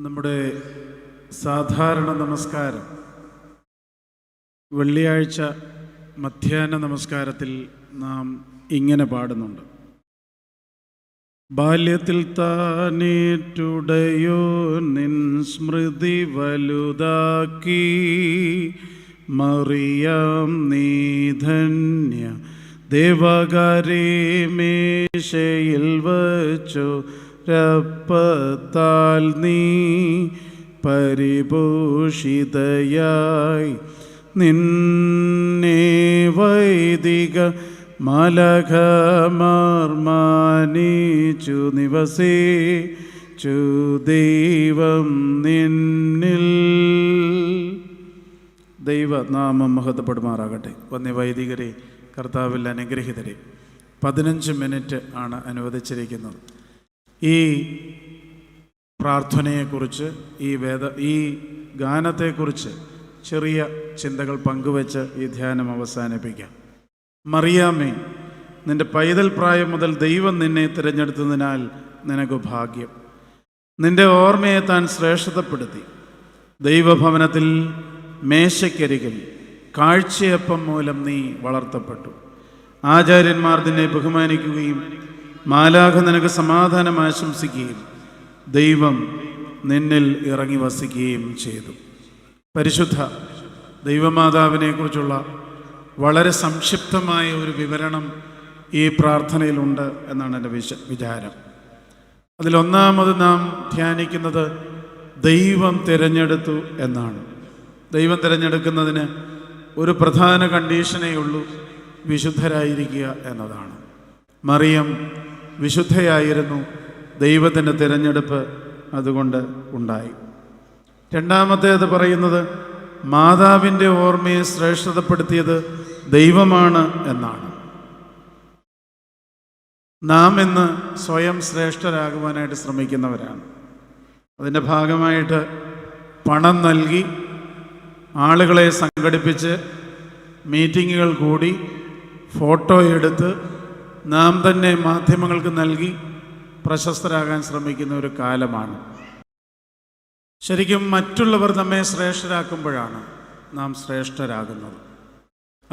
നമ്മുടെ സാധാരണ നമസ്കാരം. വെള്ളിയാഴ്ച മധ്യാഹ്ന നമസ്കാരത്തിൽ നാം ഇങ്ങനെ പാടുന്നുണ്ട്. ബാല്യത്തിൽ താനേറ്റുടയോ നിൻ സ്മൃതി വലുതാക്കി. മറിയാം നീധന്യ ധന്യ ദേവകാരേ മേശയിൽ വച്ചു രപ്പത്താൽ നീ പരിഭൂഷിതയായി നിന്നെ വൈദിക മലകമാർമാനിച്ചു നിവസിച്ചു ദൈവം നിന്നിൽ. ദൈവനാമം മഹത്വപ്പെടുമാറാകട്ടെ. വന്യ വൈദികരെ കർത്താവിൽ അനുഗ്രഹിതരെ പതിനഞ്ച് മിനിറ്റ് ആണ് അനുവദിച്ചിരിക്കുന്നത്. ഈ പ്രാർത്ഥനയെക്കുറിച്ച് ഈ വേദ ഈ ഗാനത്തെക്കുറിച്ച് ചെറിയ ചിന്തകൾ പങ്കുവെച്ച് ഈ ധ്യാനം അവസാനിപ്പിക്കാം. മറിയാമേ നിന്റെ പൈതൽ പ്രായം മുതൽ ദൈവം നിന്നെ തിരഞ്ഞെടുത്തതിനാൽ നിനക്ക് ഭാഗ്യം. നിന്റെ ഓർമ്മയെ താൻ ശ്രേഷ്ഠതപ്പെടുത്തി. ദൈവഭവനത്തിൽ മേശയ്ക്കരികിൽ കാഴ്ചയപ്പം മൂലം നീ വളർത്തപ്പെട്ടു. ആചാര്യന്മാർ നിന്നെ ബഹുമാനിക്കുകയും മാലാഖ നിനക്ക് സമാധാനം ആശംസിക്കുകയും ദൈവം നിന്നിൽ ഇറങ്ങി വസിക്കുകയും ചെയ്തു. പരിശുദ്ധ ദൈവമാതാവിനെക്കുറിച്ചുള്ള വളരെ സംക്ഷിപ്തമായ ഒരു വിവരണം ഈ പ്രാർത്ഥനയിലുണ്ട് എന്നാണ് എന്റെ വിശ വിചാരം. അതിലൊന്നാമത് നാം ധ്യാനിക്കുന്നത് ദൈവം തിരഞ്ഞെടുത്തു എന്നാണ്. ദൈവം തിരഞ്ഞെടുക്കുന്നതിന് ഒരു പ്രധാന കണ്ടീഷനേ ഉള്ളൂ വിശുദ്ധരായിരിക്കുക എന്നതാണ്. മറിയം വിശുദ്ധയായിരുന്നു ദൈവത്തിന്റെ തിരഞ്ഞെടുപ്പ് അതുകൊണ്ട് ഉണ്ടായി. രണ്ടാമത്തേത് പറയുന്നത് മാതാവിന്റെ ഓർമ്മയെ ശ്രേഷ്ഠതപ്പെടുത്തിയത് ദൈവമാണ് എന്നാണ്. നാം ഇന്ന് സ്വയം ശ്രേഷ്ഠരാകുവാനായിട്ട് ശ്രമിക്കുന്നവരാണ്. അതിന്റെ ഭാഗമായിട്ട് പണം നൽകി ആളുകളെ സംഘടിപ്പിച്ച് മീറ്റിങ്ങുകൾ കൂടി ഫോട്ടോ എടുത്ത് നാം തന്നെ മാധ്യമങ്ങൾക്ക് നൽകി പ്രശസ്തരാകാൻ ശ്രമിക്കുന്ന ഒരു കാലമാണ്. ശരിക്കും മറ്റുള്ളവർ നമ്മെ ശ്രേഷ്ഠരാക്കുമ്പോഴാണ് നാം ശ്രേഷ്ഠരാകുന്നത്.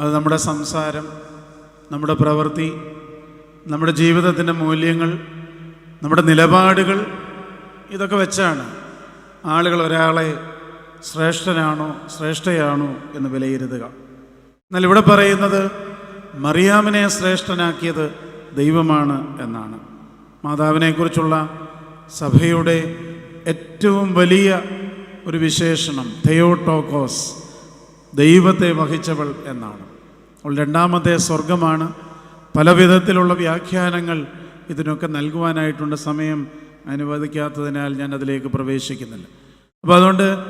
അത് നമ്മുടെ സംസാരം നമ്മുടെ പ്രവൃത്തി നമ്മുടെ ജീവിതത്തിന്റെ മൂല്യങ്ങൾ നമ്മുടെ നിലപാടുകൾ ഇതൊക്കെ വെച്ചാണ് ആളുകൾ ഒരാളെ ശ്രേഷ്ഠനാണോ ശ്രേഷ്ഠയാണോ എന്ന് വിലയിരുത്തുക. എന്നാൽ ഇവിടെ പറയുന്നത് മറിയാമിനെ ശ്രേഷ്ഠനാക്കിയത് ദൈവമാണ് എന്നാണ്. മാതാവിനെക്കുറിച്ചുള്ള സഭയുടെ ഏറ്റവും വലിയ ഒരു വിശേഷണം തെയോട്ടോക്കോസ് ദൈവത്തെ വഹിച്ചവൾ എന്നാണ്. അവൾ രണ്ടാമത്തെ സ്വർഗമാണ് പല വിധത്തിലുള്ള വ്യാഖ്യാനങ്ങൾ ഇതിനൊക്കെ നൽകുവാനായിട്ടുണ്ട്. സമയം അനുവദിക്കാത്തതിനാൽ ഞാൻ അതിലേക്ക് പ്രവേശിക്കുന്നില്ല. അപ്പോൾ അതുകൊണ്ട്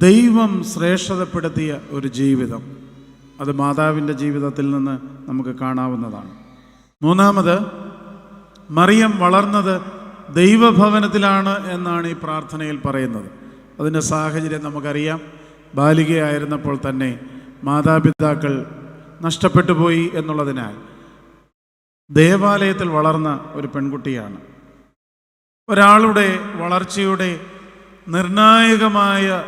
ദൈവം ശ്രേഷ്ഠതപ്പെടുത്തിയ ഒരു ജീവിതം അത് മാതാവിന്റെ ജീവിതത്തിൽ നിന്ന് നമുക്ക് കാണാവുന്നതാണ്. മൂന്നാമത് മറിയം വളർന്നത് ദൈവഭവനത്തിലാണ് എന്നാണ് ഈ പ്രാർത്ഥനയിൽ പറയുന്നത്. അതിന്റെ സാഹചര്യം നമുക്കറിയാം. ബാലികയായിരുന്നപ്പോൾ തന്നെ മാതാപിതാക്കൾ നഷ്ടപ്പെട്ടു പോയി എന്നുള്ളതിനാൽ ദേവാലയത്തിൽ വളർന്ന ഒരു പെൺകുട്ടിയാണ്. ഒരാളുടെ വളർച്ചയുടെ നിർണായകമായ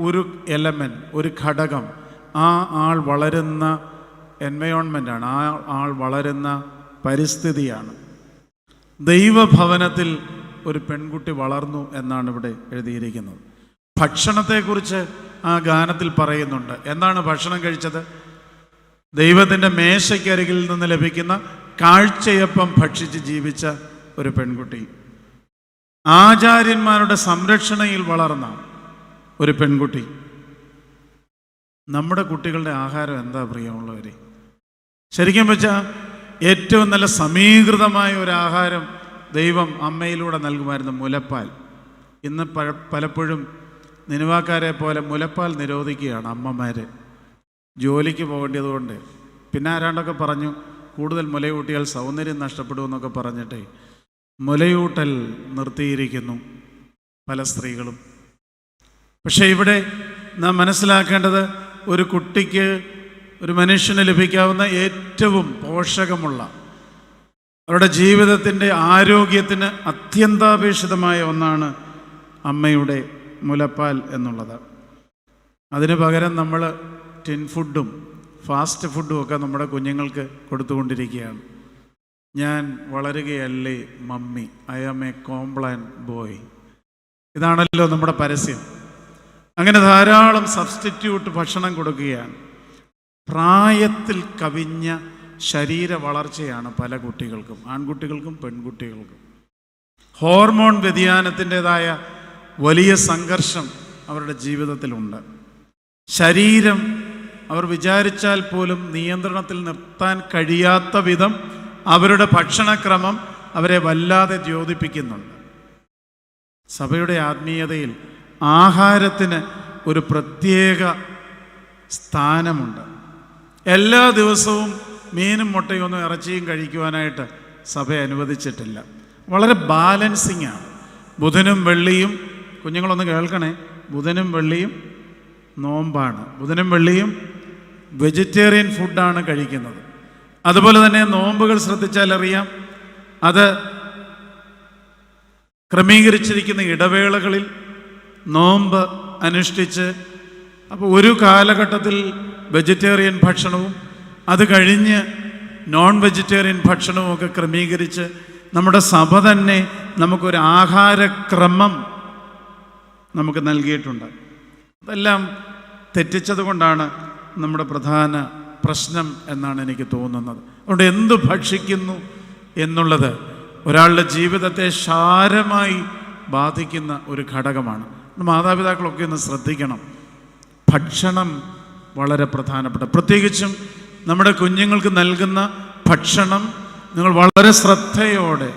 ഒരു എലമെന്റ് ഒരു ഘടകം ആ ആൾ വളരുന്ന എൻവയോൺമെന്റാണ് ആ ആൾ വളരുന്ന പരിസ്ഥിതിയാണ്. ദൈവഭവനത്തിൽ ഒരു പെൺകുട്ടി വളർന്നു എന്നാണ് ഇവിടെ എഴുതിയിരിക്കുന്നത്. ഭക്ഷണത്തെക്കുറിച്ച് ആ ഗാനത്തിൽ പറയുന്നുണ്ട്. എന്താണ് ഭക്ഷണം കഴിച്ചത്? ദൈവത്തിന്റെ മേശയ്ക്കരികിൽ നിന്ന് ലഭിക്കുന്ന കാഴ്ചയപ്പം ഭക്ഷിച്ച് ജീവിച്ച ഒരു പെൺകുട്ടി. ആചാര്യന്മാരുടെ സംരക്ഷണയിൽ വളർന്ന ഒരു പെൺകുട്ടി. നമ്മുടെ കുട്ടികളുടെ ആഹാരം എന്താ പ്രിയമുള്ളവരെ? ശരിക്കും വെച്ചാൽ ഏറ്റവും നല്ല സമീകൃതമായ ഒരു ആഹാരം ദൈവം അമ്മയിലൂടെ നൽകുമായിരുന്നു മുലപ്പാൽ. ഇന്ന് പഴ പലപ്പോഴും നിനുവാക്കാരെ പോലെ മുലപ്പാൽ നിരോധിക്കുകയാണ് അമ്മമാർ ജോലിക്ക് പോകേണ്ടതുകൊണ്ട്. പിന്നെ ആരാണ്ടൊക്കെ പറഞ്ഞു കൂടുതൽ മുലയൂട്ടിയാൽ സൗന്ദര്യം നഷ്ടപ്പെടുമെന്നൊക്കെ പറഞ്ഞിട്ട് മുലയൂട്ടൽ നിർത്തിയിരിക്കുന്നു പല സ്ത്രീകളും. പക്ഷേ ഇവിടെ നാം മനസ്സിലാക്കേണ്ടത് ഒരു കുട്ടിക്ക് ഒരു മനുഷ്യന് ലഭിക്കാവുന്ന ഏറ്റവും പോഷകമുള്ള അവരുടെ ജീവിതത്തിന്റെ ആരോഗ്യത്തിന് അത്യന്താപേക്ഷിതമായ ഒന്നാണ് അമ്മയുടെ മുലപ്പാൽ എന്നുള്ളത്. അതിന് പകരം നമ്മൾ ടിൻ ഫുഡും ഫാസ്റ്റ് ഫുഡും ഒക്കെ നമ്മുടെ കുഞ്ഞുങ്ങൾക്ക് കൊടുത്തുകൊണ്ടിരിക്കുകയാണ്. ഞാൻ വളരുകയല്ലേ mummy? I am a Complan boy. ഇതാണല്ലോ നമ്മുടെ പരസ്യം. അങ്ങനെ ധാരാളം സബ്സ്റ്റിറ്റ്യൂട്ട് ഭക്ഷണം കൊടുക്കുകയാണ്. പ്രായത്തിൽ കവിഞ്ഞ ശരീര വളർച്ചയാണ് പല കുട്ടികൾക്കും ആൺകുട്ടികൾക്കും പെൺകുട്ടികൾക്കും. ഹോർമോൺ വ്യതിയാനത്തിന്റെതായ വലിയ സംഘർഷം അവരുടെ ജീവിതത്തിലുണ്ട്. ശരീരം അവർ വിചാരിച്ചാൽ പോലും നിയന്ത്രണത്തിൽ നിർത്താൻ കഴിയാത്ത വിധം അവരുടെ ഭക്ഷണക്രമം അവരെ വല്ലാതെ ദ്യോതിപ്പിക്കുന്നുണ്ട്. സഭയുടെ ആത്മീയതയിൽ ആഹാരത്തിന് ഒരു പ്രത്യേക സ്ഥാനമുണ്ട്. എല്ലാ ദിവസവും മീനും മുട്ടയും ഒന്നും ഇറച്ചിയും കഴിക്കുവാനായിട്ട് സഭ അനുവദിച്ചിട്ടില്ല. വളരെ ബാലൻസിങ് ആണ് ബുധനും വെള്ളിയും കുഞ്ഞുങ്ങളൊന്ന് കേൾക്കണേ. ബുധനും വെള്ളിയും നോമ്പാണ്. ബുധനും വെള്ളിയും വെജിറ്റേറിയൻ ഫുഡാണ് കഴിക്കുന്നത്. അതുപോലെ തന്നെ നോമ്പുകൾ ശ്രദ്ധിച്ചാൽ അറിയാം. അത് ക്രമീകരിച്ചിരിക്കുന്ന ഇടവേളകളിൽ നോമ്പ് അനുഷ്ഠിച്ച് അപ്പോൾ ഒരു കാലഘട്ടത്തിൽ വെജിറ്റേറിയൻ ഭക്ഷണവും അത് കഴിഞ്ഞ് നോൺ വെജിറ്റേറിയൻ ഭക്ഷണവും ഒക്കെ ക്രമീകരിച്ച് നമ്മുടെ സഭ തന്നെ നമുക്കൊരു ആഹാരക്രമം നമുക്ക് നൽകിയിട്ടുണ്ട്. അതെല്ലാം തെറ്റിച്ചത് കൊണ്ടാണ് നമ്മുടെ പ്രധാന പ്രശ്നം എന്നാണ് എനിക്ക് തോന്നുന്നത്. അതുകൊണ്ട് എന്ത് ഭക്ഷിക്കുന്നു എന്നുള്ളത് ഒരാളുടെ ജീവിതത്തെ സാരമായി ബാധിക്കുന്ന ഒരു ഘടകമാണ്. മാതാപിതാക്കളൊക്കെ ഒന്ന് ശ്രദ്ധിക്കണം. ഭക്ഷണം വളരെ പ്രധാനപ്പെട്ട പ്രത്യേകിച്ചും നമ്മുടെ കുഞ്ഞുങ്ങൾക്ക് നൽകുന്ന ഭക്ഷണം നിങ്ങൾ വളരെ ശ്രദ്ധയോടെ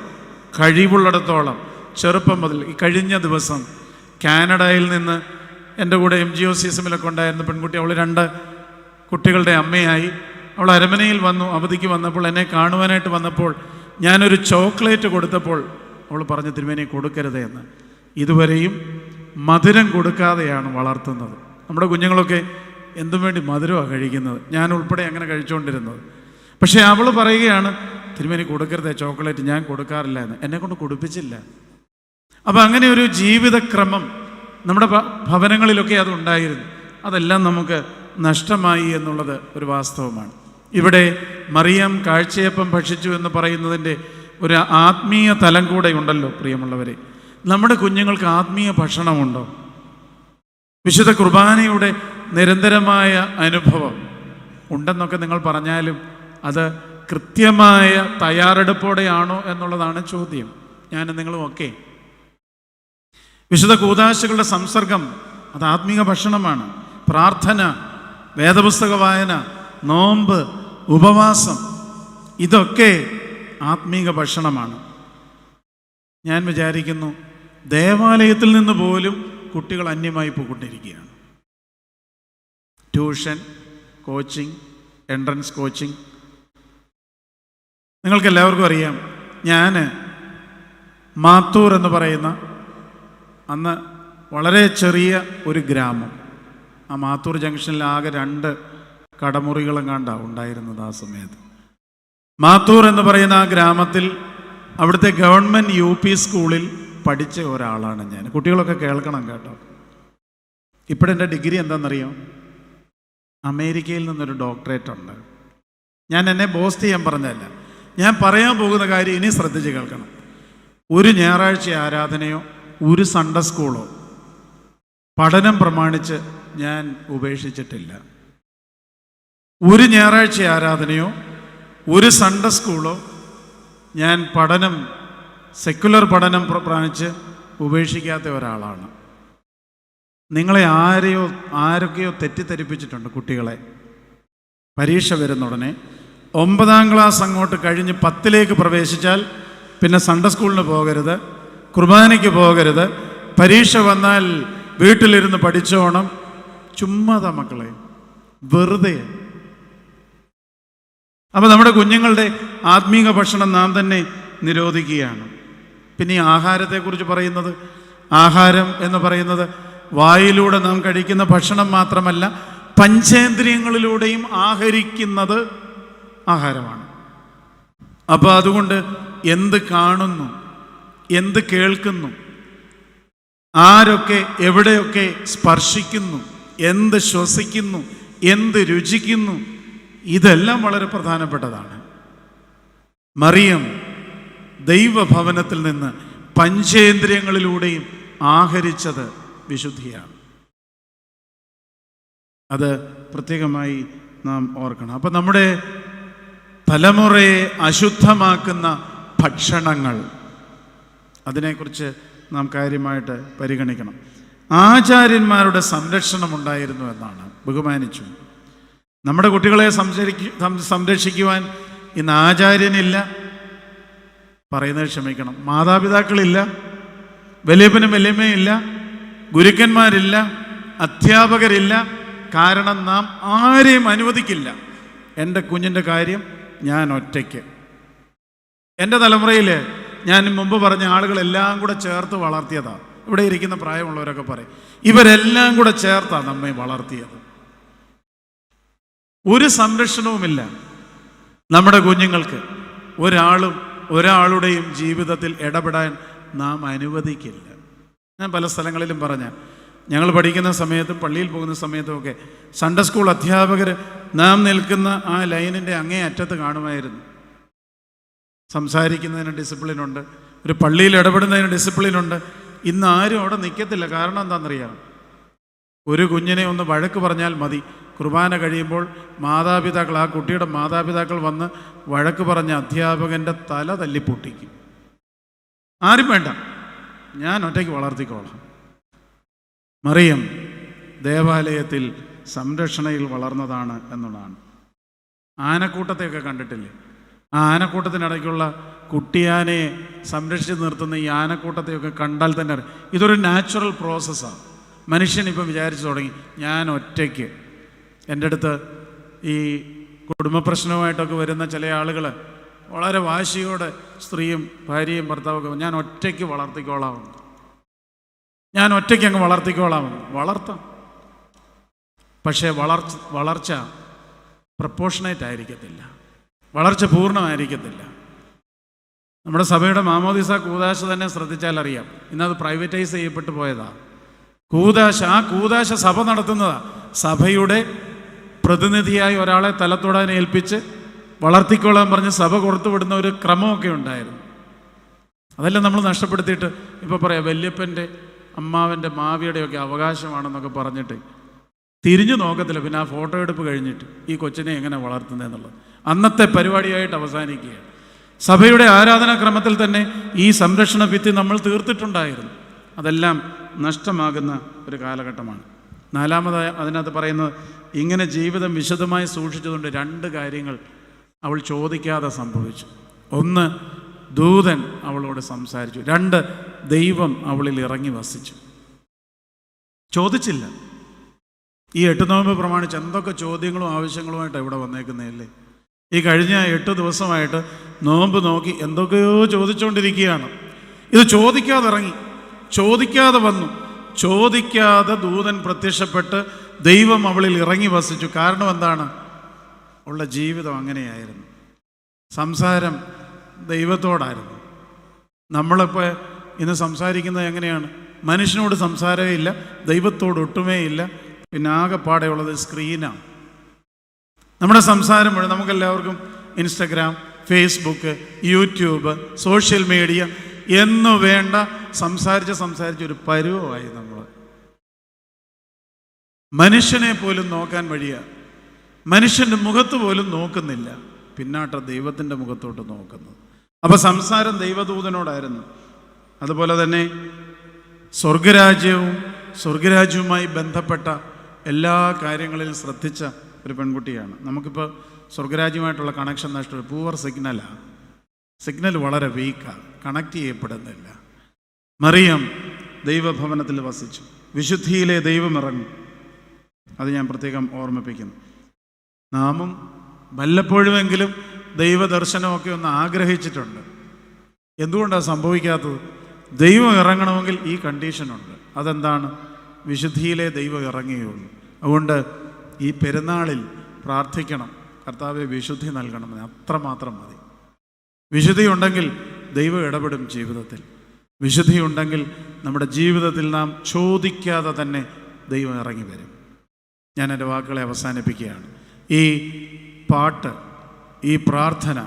കഴിവുള്ളിടത്തോളം ചെറുപ്പം മുതൽ ഈ കഴിഞ്ഞ ദിവസം കാനഡയിൽ നിന്ന് എന്റെ കൂടെ എം ജി ഒ സി എസമിലൊക്കെ ഉണ്ടായിരുന്ന പെൺകുട്ടി അവൾ രണ്ട് കുട്ടികളുടെ അമ്മയായി. അവൾ അരമനയിൽ വന്നു അവധിക്ക് വന്നപ്പോൾ എന്നെ കാണുവാനായിട്ട് വന്നപ്പോൾ ഞാനൊരു ചോക്ലേറ്റ് കൊടുത്തപ്പോൾ അവൾ പറഞ്ഞു തിരുമേനി കൊടുക്കരുത് എന്ന്. ഇതുവരെയും മധുരം കൊടുക്കാതെയാണ് വളർത്തുന്നത്. നമ്മുടെ കുഞ്ഞുങ്ങളൊക്കെ എന്തും വേണ്ടി മധുരമാണ് കഴിക്കുന്നത്. ഞാൻ ഉൾപ്പെടെ അങ്ങനെ കഴിച്ചുകൊണ്ടിരുന്നത്. പക്ഷേ അവൾ പറയുകയാണ് തിരുമേനി കൊടുക്കരുതേ ചോക്ലേറ്റ് ഞാൻ കൊടുക്കാറില്ല എന്ന്. എന്നെ കൊണ്ട് കൊടുപ്പിച്ചില്ല. അപ്പം അങ്ങനെ ഒരു ജീവിതക്രമം നമ്മുടെ ഭവനങ്ങളിലൊക്കെ അത് ഉണ്ടായിരുന്നു. അതെല്ലാം നമുക്ക് നഷ്ടമായി എന്നുള്ളത് ഒരു വാസ്തവമാണ്. ഇവിടെ മറിയം കാഴ്ചയപ്പം ഭക്ഷിച്ചു എന്ന് പറയുന്നതിന്റെ ഒരു ആത്മീയ തലം കൂടെ ഉണ്ടല്ലോ പ്രിയമുള്ളവരെ. നമ്മുടെ കുഞ്ഞുങ്ങൾക്ക് ആത്മീയ ഭക്ഷണമുണ്ടോ? വിശുദ്ധ കുർബാനയുടെ നിരന്തരമായ അനുഭവം ഉണ്ടെന്നൊക്കെ നിങ്ങൾ പറഞ്ഞാലും അത് കൃത്യമായ തയ്യാറെടുപ്പോടെയാണോ എന്നുള്ളതാണ് ചോദ്യം. ഞാൻ നിങ്ങളും ഒക്കെ. വിശുദ്ധ കൂതാശകളുടെ സംസർഗം അത് ആത്മീക ഭക്ഷണമാണ്. പ്രാർത്ഥന വേദപുസ്തക വായന നോമ്പ് ഉപവാസം ഇതൊക്കെ ആത്മീക ഭക്ഷണമാണ്. ഞാൻ വിചാരിക്കുന്നു ദേവാലയത്തിൽ നിന്ന് പോലും കുട്ടികൾ അന്യമായി പോയിക്കൊണ്ടിരിക്കുകയാണ്. Tuition coaching entrance coaching. നിങ്ങൾക്ക് എല്ലാവർക്കും അറിയാം ഞാൻ മാത്തൂർ എന്ന് പറയുന്ന അന്ന് വളരെ ചെറിയ ഒരു ഗ്രാമം. ആ മാത്തൂർ ജംഗ്ഷനിൽ ആകെ രണ്ട് കടമുറികളും കണ്ട ഉണ്ടായിരുന്നത് ആ സമയത്ത്. മാത്തൂർ എന്ന് പറയുന്ന ആ ഗ്രാമത്തിൽ അവിടുത്തെ ഗവൺമെന്റ് യു പി സ്കൂളിൽ പഠിച്ച ഒരാളാണ് ഞാൻ. കുട്ടികളൊക്കെ കേൾക്കണം കേട്ടോ. ഇപ്പോഴെന്റെ ഡിഗ്രി എന്താണെന്നറിയോ? അമേരിക്കയിൽ നിന്നൊരു ഡോക്ടറേറ്റ് ഉണ്ട് ഞാൻ എന്നെ ബോസ്റ്റ് ചെയ്യാൻ പറഞ്ഞതല്ല. ഞാൻ പറയാൻ പോകുന്ന കാര്യം ഇനി ശ്രദ്ധിച്ച് കേൾക്കണം. ഒരു ഞായറാഴ്ച ആരാധനയോ ഒരു സൺഡേ സ്കൂളോ പഠനം പ്രമാണിച്ച് ഞാൻ ഉപേക്ഷിച്ചിട്ടില്ല. ഒരു ഞായറാഴ്ച ആരാധനയോ ഒരു സൺഡേ സ്കൂളോ ഞാൻ പഠനം സെക്കുലർ പഠനം പ്രാണിച്ച് ഉപേക്ഷിക്കാത്ത ഒരാളാണ്. നിങ്ങളെ ആരെയോ ആരൊക്കെയോ തെറ്റിദ്ധരിപ്പിച്ചിട്ടുണ്ട് കുട്ടികളെ. പരീക്ഷ വരുന്ന ഉടനെ ഒമ്പതാം ക്ലാസ് അങ്ങോട്ട് കഴിഞ്ഞ് പത്തിലേക്ക് പ്രവേശിച്ചാൽ പിന്നെ സൺഡേ സ്കൂളിന് പോകരുത് കുർബാനയ്ക്ക് പോകരുത് പരീക്ഷ വന്നാൽ വീട്ടിലിരുന്ന് പഠിച്ചോണം. ചുമ്മാത മക്കളെ വെറുതെ. അപ്പോൾ നമ്മുടെ കുഞ്ഞുങ്ങളുടെ ആത്മീക ഭക്ഷണം നാം തന്നെ നിരോധിക്കുകയാണ്. പിന്നെ ഈ ആഹാരത്തെക്കുറിച്ച് പറയുന്നത്? ആഹാരം എന്ന് പറയുന്നത് വായിലൂടെ നാം കഴിക്കുന്ന ഭക്ഷണം മാത്രമല്ല പഞ്ചേന്ദ്രിയങ്ങളിലൂടെയും ആഹരിക്കുന്നത് ആഹാരമാണ്. അപ്പോൾ അതുകൊണ്ട് എന്ത് കാണുന്നു എന്ത് കേൾക്കുന്നു ആരൊക്കെ എവിടെയൊക്കെ സ്പർശിക്കുന്നു എന്ത് ശ്വസിക്കുന്നു എന്ത് രുചിക്കുന്നു ഇതെല്ലാം വളരെ പ്രധാനപ്പെട്ടതാണ്. മറിയം ദൈവഭവനത്തിൽ നിന്ന് പഞ്ചേന്ദ്രിയങ്ങളിലൂടെയും ആഹരിച്ചത് വിശുദ്ധിയാണ്. അത് പ്രത്യേകമായി നാം ഓർക്കണം. അപ്പം നമ്മുടെ തലമുറയെ അശുദ്ധമാക്കുന്ന ഭക്ഷണങ്ങൾ അതിനെക്കുറിച്ച് നാം കാര്യമായിട്ട് പരിഗണിക്കണം. ആചാര്യന്മാരുടെ സംരക്ഷണം ഉണ്ടായിരുന്നു എന്നാണ്. ബഹുമാനിച്ചു. നമ്മുടെ കുട്ടികളെ സംരക്ഷി- സംരക്ഷിക്കുവാൻ ഇന്ന് ആചാര്യനില്ല. പറയുന്നത് ക്ഷമിക്കണം. മാതാപിതാക്കളില്ല വലിയപ്പനും ഇല്ല ഗുരുക്കന്മാരില്ല അധ്യാപകരില്ല. കാരണം നാം ആരെയും അനുവദിക്കില്ല. എന്റെ കുഞ്ഞിന്റെ കാര്യം ഞാൻ ഒറ്റയ്ക്ക്. എന്റെ തലമുറയിൽ ഞാൻ മുമ്പ് പറഞ്ഞ ആളുകളെല്ലാം കൂടെ ചേർത്ത് വളർത്തിയതാണ് ഇവിടെ ഇരിക്കുന്ന പ്രായമുള്ളവരൊക്കെ പറയും ഇവരെല്ലാം കൂടെ ചേർത്താണ് നമ്മെ വളർത്തിയത്. ഒരു സംരക്ഷണവുമില്ല നമ്മുടെ കുഞ്ഞുങ്ങൾക്ക്. ഒരാളും ഒരാളുടെയും ജീവിതത്തിൽ ഇടപെടാൻ നാം അനുവദിക്കില്ല. ഞാൻ പല സ്ഥലങ്ങളിലും പറഞ്ഞ ഞങ്ങൾ പഠിക്കുന്ന സമയത്തും പള്ളിയിൽ പോകുന്ന സമയത്തും ഒക്കെ സൺഡേ സ്കൂൾ അധ്യാപകർ നാം നിൽക്കുന്ന ആ ലൈനിന്റെ അങ്ങേ അറ്റത്ത് കാണുമായിരുന്നു. സംസാരിക്കുന്നതിന് ഡിസിപ്ലിനുണ്ട് ഒരു പള്ളിയിൽ ഇടപെടുന്നതിന് ഡിസിപ്ലിനുണ്ട്. ഇന്ന് ആരും അവിടെ നിൽക്കത്തില്ല. കാരണം എന്താണെന്നറിയാം ഒരു കുഞ്ഞിനെ ഒന്ന് വഴക്ക് പറഞ്ഞാൽ മതി. കുർബാന കഴിയുമ്പോൾ മാതാപിതാക്കൾ ആ കുട്ടിയുടെ മാതാപിതാക്കൾ വന്ന് വഴക്ക് പറഞ്ഞ അധ്യാപകന്റെ തല തല്ലിപ്പൊട്ടിക്കും. ആരും വേണ്ട. ഞാൻ ഒറ്റയ്ക്ക് വളർത്തിക്കോളാം. മറിയം ദേവാലയത്തിൽ സംരക്ഷണയിൽ വളർന്നതാണ് എന്നുള്ളതാണ്. ആനക്കൂട്ടത്തെയൊക്കെ കണ്ടിട്ടില്ലേ? ആ ആനക്കൂട്ടത്തിനിടയ്ക്കുള്ള കുട്ടിയാനയെ സംരക്ഷിച്ച് നിർത്തുന്ന ഈ ആനക്കൂട്ടത്തെയൊക്കെ കണ്ടാൽ തന്നെ ഇതൊരു നാച്ചുറൽ പ്രോസസ്സാണ്. മനുഷ്യൻ ഇപ്പം വിചാരിച്ചു തുടങ്ങി ഞാൻ ഒറ്റയ്ക്ക് എന്റെ അടുത്ത് ഈ കുടുംബ പ്രശ്നവുമായിട്ടൊക്കെ വരുന്ന ചില ആളുകൾ വളരെ വാശിയോടെ സ്ത്രീയും ഭാര്യയും ഭർത്താവൊക്കെ ഞാൻ ഒറ്റയ്ക്ക് വളർത്തിക്കോളാമെന്ന് ഞാൻ ഒറ്റയ്ക്ക് അങ്ങ് വളർത്തിക്കോളാമെന്ന് വളർത്താം. പക്ഷേ വളർച്ച വളർച്ച പ്രപ്പോഷണേറ്റ് ആയിരിക്കത്തില്ല. വളർച്ച പൂർണമായിരിക്കത്തില്ല. നമ്മുടെ സഭയുടെ മാമോദിസ കൂതാശ തന്നെ ശ്രദ്ധിച്ചാൽ അറിയാം. ഇന്നത് പ്രൈവറ്റൈസ് ചെയ്യപ്പെട്ടു പോയതാ. കൂതാശ ആ കൂതാശ സഭ നടത്തുന്നതാ. സഭയുടെ പ്രതിനിധിയായി ഒരാളെ തലത്തൊടാൻ ഏൽപ്പിച്ച് വളർത്തിക്കൊള്ളാൻ പറഞ്ഞ് സഭ കൊടുത്തുവിടുന്ന ഒരു ക്രമമൊക്കെ ഉണ്ടായിരുന്നു. അതെല്ലാം നമ്മൾ നഷ്ടപ്പെടുത്തിയിട്ട് ഇപ്പോൾ പറയാം വല്യപ്പന്റെ അമ്മാവന്റെ മാവിയുടെയൊക്കെ അവകാശമാണെന്നൊക്കെ പറഞ്ഞിട്ട് തിരിഞ്ഞു നോക്കത്തില്ല. പിന്നെ ആ ഫോട്ടോ എടുപ്പ് കഴിഞ്ഞിട്ട് ഈ കൊച്ചിനെ എങ്ങനെ വളർത്തുന്നതെന്നുള്ളത് അന്നത്തെ പരിപാടിയായിട്ട് അവസാനിക്കുകയാണ്. സഭയുടെ ആരാധനാക്രമത്തിൽ തന്നെ ഈ സംരക്ഷണ ഭിത്തി നമ്മൾ തീർത്തിട്ടുണ്ടായിരുന്നു. അതെല്ലാം നഷ്ടമാകുന്ന ഒരു കാലഘട്ടമാണ്. നാലാമതായ അതിനകത്ത് പറയുന്നത് ഇങ്ങനെ ജീവിതം വിശദമായി സൂക്ഷിച്ചതുകൊണ്ട് രണ്ട് കാര്യങ്ങൾ അവൾ ചോദിക്കാതെ സംഭവിച്ചു. ഒന്ന് ദൂതൻ അവളോട് സംസാരിച്ചു. രണ്ട് ദൈവം അവളിൽ ഇറങ്ങി വസിച്ചു. ചോദിച്ചില്ല. ഈ എട്ട് നോമ്പ് പ്രമാണിച്ച് എന്തൊക്കെ ചോദ്യങ്ങളും ആവശ്യങ്ങളുമായിട്ട് ഇവിടെ വന്നേക്കുന്നതല്ലേ ഈ കഴിഞ്ഞ എട്ട് ദിവസമായിട്ട് നോമ്പ് നോക്കി എന്തൊക്കെയോ ചോദിച്ചുകൊണ്ടിരിക്കുകയാണ് ഇത് ചോദിക്കാതെ ഇറങ്ങി ചോദിക്കാതെ വന്നു. ചോദിക്കാതെ ദൂതൻ പ്രത്യക്ഷപ്പെട്ട് ദൈവം അവളിൽ ഇറങ്ങി വസിച്ചു. കാരണം എന്താണ്? ഉള്ള ജീവിതം അങ്ങനെയായിരുന്നു. സംസാരം ദൈവത്തോടായിരുന്നു. നമ്മളിപ്പോൾ ഇന്ന് സംസാരിക്കുന്നത് എങ്ങനെയാണ്? മനുഷ്യനോട് സംസാരമേ ഇല്ല ദൈവത്തോട് ഒട്ടുമേ ഇല്ല പിന്നെ ആകെപ്പാടെ ഉള്ളത് സ്ക്രീനാണ് നമ്മുടെ സംസാരം മുഴുവൻ നമുക്കെല്ലാവർക്കും Instagram Facebook YouTube social media എന്നു വേണ്ട സംസാരിച്ച് സംസാരിച്ച് ഒരു പരുവമായി നമ്മൾ മനുഷ്യനെ പോലും നോക്കാൻ വഴിയ. മനുഷ്യന്റെ മുഖത്ത് പോലും നോക്കുന്നില്ല. പിന്നാട്ട ദൈവത്തിന്റെ മുഖത്തോട്ട് നോക്കുന്നത് അപ്പോൾ സംസാരം ദൈവദൂതനോടായിരുന്നു. അതുപോലെ തന്നെ സ്വർഗരാജ്യവും സ്വർഗരാജ്യവുമായി ബന്ധപ്പെട്ട എല്ലാ കാര്യങ്ങളിലും ശ്രദ്ധിച്ച ഒരു പെൺകുട്ടിയാണ്. നമുക്കിപ്പോൾ സ്വർഗരാജ്യമായിട്ടുള്ള കണക്ഷൻ നഷ്ടം പൂവർ സിഗ്നലാണ് സിഗ്നൽ വളരെ വീക്കാണ് കണക്ട് ചെയ്യപ്പെടുന്നില്ല. മറിയം ദൈവഭവനത്തിൽ വസിച്ചു. വിശുദ്ധിയിലെ ദൈവം ഇറങ്ങും. അത് ഞാൻ പ്രത്യേകം ഓർമ്മിപ്പിക്കുന്നു. നാമും വല്ലപ്പോഴുമെങ്കിലും ദൈവദർശനമൊക്കെ ഒന്ന് ആഗ്രഹിച്ചിട്ടുണ്ട്. എന്തുകൊണ്ടാണ് സംഭവിക്കാത്തത്? ദൈവം ഇറങ്ങണമെങ്കിൽ ഈ കണ്ടീഷനുണ്ട്. അതെന്താണ്? വിശുദ്ധിയിലെ ദൈവം ഇറങ്ങിയുള്ളൂ. അതുകൊണ്ട് ഈ പെരുന്നാളിൽ പ്രാർത്ഥിക്കണം. കർത്താവെ വിശുദ്ധി നൽകണമെന്ന് അത്രമാത്രം മതി. വിശുദ്ധി ഉണ്ടെങ്കിൽ ദൈവം ഇടപെടും ജീവിതത്തിൽ. വിശുദ്ധിയുണ്ടെങ്കിൽ നമ്മുടെ ജീവിതത്തിൽ നാം ചോദിക്കാതെ തന്നെ ദൈവം ഇറങ്ങി വരും. ഞാൻ എന്റെ വാക്കുകളെ അവസാനിപ്പിക്കുകയാണ്. ഈ പാട്ട് ഈ പ്രാർത്ഥന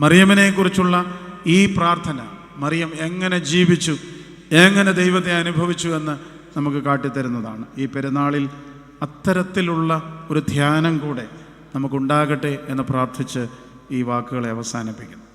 മറിയമ്മനെക്കുറിച്ചുള്ള ഈ പ്രാർത്ഥന മറിയം എങ്ങനെ ജീവിച്ചു എങ്ങനെ ദൈവത്തെ അനുഭവിച്ചു എന്ന് നമുക്ക് കാട്ടിത്തരുന്നതാണ്. ഈ പെരുന്നാളിൽ അത്തരത്തിലുള്ള ഒരു ധ്യാനം കൂടെ നമുക്കുണ്ടാകട്ടെ എന്ന് പ്രാർത്ഥിച്ച് ഈ വാക്കുകളെ അവസാനിപ്പിക്കുന്നു.